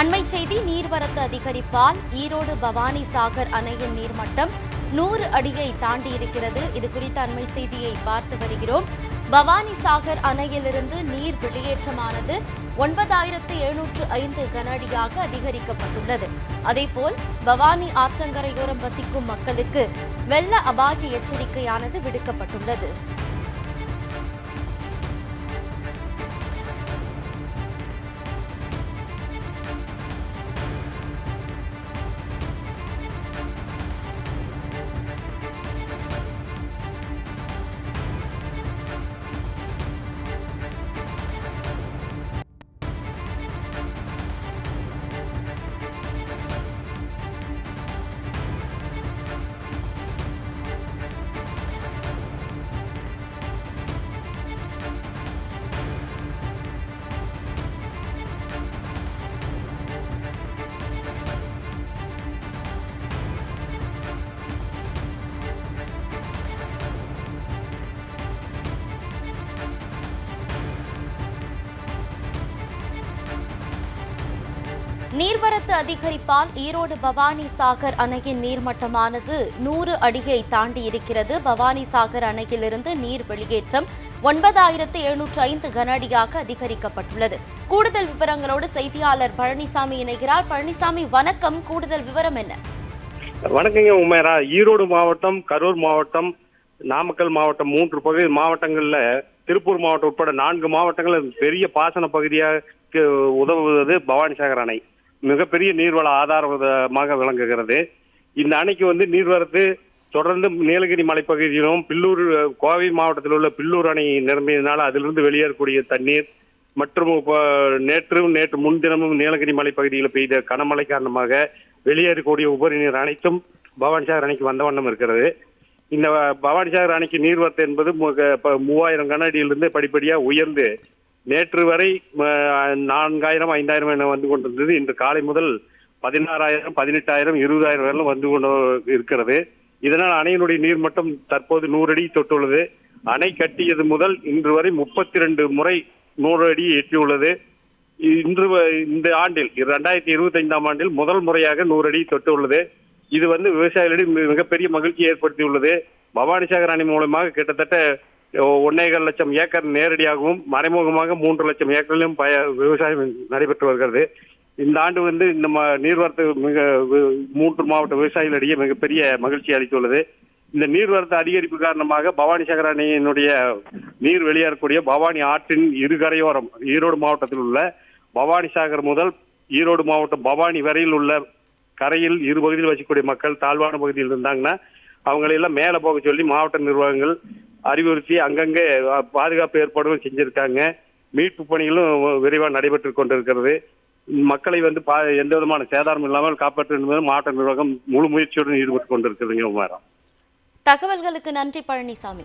அண்மை செய்தி நீர்வரத்து அதிகரிப்பால் ஈரோடு பவானி சாகர் அணையின் நீர்மட்டம் நூறு அடியை தாண்டி இருக்கிறது இது குறித்த அண்மை செய்தியை பார்த்து வருகிறோம். பவானி சாகர் அணையிலிருந்து நீர் வெளியேற்றமானது ஒன்பதாயிரத்து எழுநூற்று ஐந்து கன அடியாக அதிகரிக்கப்பட்டுள்ளது. அதேபோல் பவானி ஆற்றங்கரையோரம் வசிக்கும் மக்களுக்கு வெள்ள அபாய எச்சரிக்கையானது விடுக்கப்பட்டுள்ளது. நீர்வரத்து அதிகரிப்பால் ஈரோடு பவானி சாகர் அணையின் நீர்மட்டமானது நூறு அடியை தாண்டி இருக்கிறது பவானி சாகர் அணையிலிருந்து நீர் வெளியேற்றம் ஒன்பதாயிரத்து எழுநூற்று ஐந்து கன அடியாக அதிகரிக்கப்பட்டுள்ளது. கூடுதல் விவரங்களோடு செய்தியாளர் பழனிசாமி இணைகிறார். பழனிசாமி வணக்கம். கூடுதல் விவரம் என்ன? வணக்கங்க உமேரா ஈரோடு மாவட்டம் கரூர் மாவட்டம் நாமக்கல் மாவட்டம் மூன்று பகுதி மாவட்டங்கள்ல திருப்பூர் மாவட்டம் உட்பட நான்கு மாவட்டங்களில் பெரிய பாசன பகுதியாக உதவுவது பவானிசாகர் அணை. மிகப்பெரிய நீர்வள ஆதாரமாக விளங்குகிறது. இந்த அணைக்கு வந்து நீர்வரத்து தொடர்ந்து நீலகிரி மலைப்பகுதியிலும் பில்லூர் கோவை மாவட்டத்தில் உள்ள பில்லூர் அணை நிரம்பியதினால் அதிலிருந்து வெளியேறக்கூடிய தண்ணீர் மற்றும் இப்போ நேற்றும் நேற்று முன்தினமும் நீலகிரி மலைப்பகுதியில் பெய்த கனமழை காரணமாக வெளியேறக்கூடிய உபரி நீர் அனைத்தும் பவானிசாகர் அணைக்கு வந்த வண்ணம் இருக்கிறது. இந்த பவானிசாகர் அணைக்கு நீர்வரத்து என்பது மூவாயிரம் கன அடியிலிருந்து படிப்படியாக உயர்ந்து நேற்று வரை நான்காயிரம் ஐந்தாயிரம் என வந்து கொண்டிருந்தது. இன்று காலை முதல் பதினாறாயிரம் பதினெட்டாயிரம் இருபதாயிரம் வரையிலும் வந்து கொண்டு இருக்கிறது. இதனால் அணையினுடைய நீர்மட்டம் தற்போது நூறு அடி தொட்டுள்ளது. அணை கட்டியது முதல் இன்று வரை முப்பத்தி ரெண்டு முறை நூறு அடி எட்டியுள்ளது. இன்று வ- இந்த ஆண்டில் இரண்டாயிரத்தி இருபத்தி ஐந்தாம் ஆண்டில் முதல் முறையாக நூறு அடி தொட்டுள்ளது. இது வந்து விவசாயிகளிடம் மிகப்பெரிய மகிழ்ச்சி ஏற்படுத்தியுள்ளது. பவானிசாகர் அணை மூலமாக கிட்டத்தட்ட ஒன்னேகால் லட்சம் ஏக்கர் நேரடியாகவும் மறைமுகமாக மூன்று லட்சம் ஏக்கரிலும் பய விவசாயம் நடைபெற்று வருகிறது. இந்த ஆண்டு வந்து இந்த ம- நீர்வரத்து மிக மூன்று மாவட்ட விவசாயிகளிடையே மிகப்பெரிய மகிழ்ச்சி அளித்துள்ளது. இந்த நீர்வரத்து அதிகரிப்பு காரணமாக பவானிசாகர் அணையினுடைய நீர் வெளியேறக்கூடிய பவானி ஆற்றின் இருகரையோரம் ஈரோடு மாவட்டத்தில் உள்ள பவானி சாகர் முதல் ஈரோடு மாவட்டம் பவானி வரையில் உள்ள கரையில் இரு பகுதியில் வசிக்கக்கூடிய மக்கள் தாழ்வான பகுதியில் இருந்தாங்கன்னா அவங்களையெல்லாம் மேலே போக சொல்லி மாவட்ட நிர்வாகங்கள் அறிவுறுத்தி அங்கங்கே பாதுகாப்பு ஏற்பாடுகளும் செஞ்சிருக்காங்க. மீட்பு பணிகளும் விரைவாக நடைபெற்று கொண்டிருக்கிறது. மக்களை வந்து பா எந்த விதமான சேதாரம் இல்லாமல் காப்பாற்ற மாவட்ட நிர்வாகம் முழு முயற்சியுடன் ஈடுபட்டு கொண்டிருக்கிறதுங்க உமாரம். தகவல்களுக்கு நன்றி பழனிசாமி.